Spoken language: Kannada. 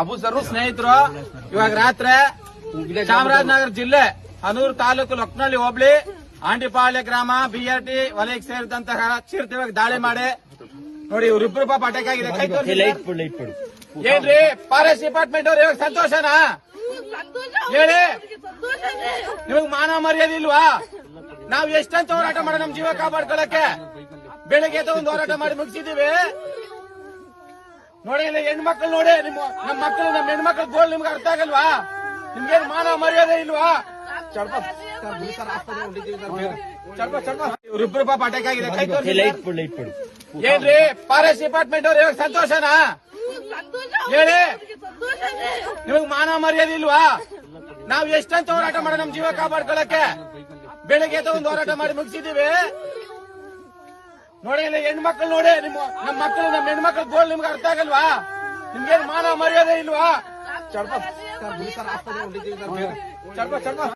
ಅಬು ಸರ್ ಸ್ನೇಹಿತರು ಇವಾಗ ರಾತ್ರಿ ಚಾಮರಾಜನಗರ ಜಿಲ್ಲೆ ಹನೂರು ತಾಲೂಕು ಲಕ್ನಳ್ಳಿ ಹೋಬಳಿ ಆಂಟಿಪಾಳ್ಯ ಗ್ರಾಮ ಬಿಆರ್ಟಿ ವಲಯಕ್ಕೆ ಸೇರಿದಂತಹ ಇವಾಗ ದಾಳಿ ಮಾಡಿ ನೋಡಿ ಇವ್ರಿಬ್ರು ಪಾಪ ಅಟ್ಯಾಕ್ ಆಗಿದೆ ಕೈ. ಏನ್ರಿ ಫಾರೆಸ್ಟ್ ಡಿಪಾರ್ಟ್ಮೆಂಟ್ ಅವ್ರು ಇವಾಗ ಸಂತೋಷನಾ ಹೇಳಿ ನಿಮಗ್ ಮಾನ ಮರ್ಯಾದೆ ಇಲ್ವಾ ನಾವ್ ಎಷ್ಟಂತ ಹೋರಾಟ ಮಾಡೋ ನಮ್ ಜೀವ ಕಾಪಾಡ್ಕೊಳಕ್ಕೆ ಬೆಳಿಗ್ಗೆ ಎದ್ದು ಒಂದು ಹೋರಾಟ ಮಾಡಿ ಮುಗಿಸಿದೀವಿ ನೋಡಿ ಇಲ್ಲ ಹೆಣ್ಮಕ್ಳು ನೋಡಿ ನಿಮ್ಮ ನಮ್ಮ ಮಕ್ಕಳು ನಮ್ಮ ಹೆಣ್ಮಕ್ಳು ಗೋಲ್ ನಿಮ್ಗೆ ಅರ್ಥ ಆಗಲ್ವಾ? ನಿಮ್ಗೇನು ಮಾನ ಮರ್ಯಾದೆ ಇಲ್ವಾ? ಇವ್ರಿಬ್ರು ಪಾಪ ಅಟ್ಯಾಕ್ ಆಗಿದೆ. ಕೈ. ಏನ್ರಿ ಫಾರೆಸ್ಟ್ ಡಿಪಾರ್ಟ್ಮೆಂಟ್ ಅವ್ರು ಇವಾಗ ಸಂತೋಷನಾ? ಹೇಳಿ. ನಿಮಗ್ ಮಾನ ಮರ್ಯಾದೆ ಇಲ್ವಾ? ನಾವ್ ಎಷ್ಟಂತ ಹೋರಾಟ ಮಾಡೋ ನಮ್ ಜೀವ ಕಾಪಾಡ್ಕೊಳಕ್ಕೆ? ಬೆಳಿಗ್ಗೆ ಎದ್ದು ಒಂದು ಹೋರಾಟ ಮಾಡಿ ಮುಗಿಸಿದೀವಿ ನೋಡಿ, ಇಲ್ಲ ಹೆಣ್ಮಕ್ಳು ನೋಡಿ, ನಿಮ್ಮ ನಮ್ಮ ಮಕ್ಕಳು, ನಮ್ಮ ಹೆಣ್ಮಕ್ಳು ಗೋಲ್ ನಿಮ್ಗೆ ಅರ್ಥ ಆಗಲ್ವಾ? ನಿಮ್ಗೇನ್ ಮಾನ ಮರ್ಯಾದೆ ಇಲ್ವಾ? ಚಡ್ಬ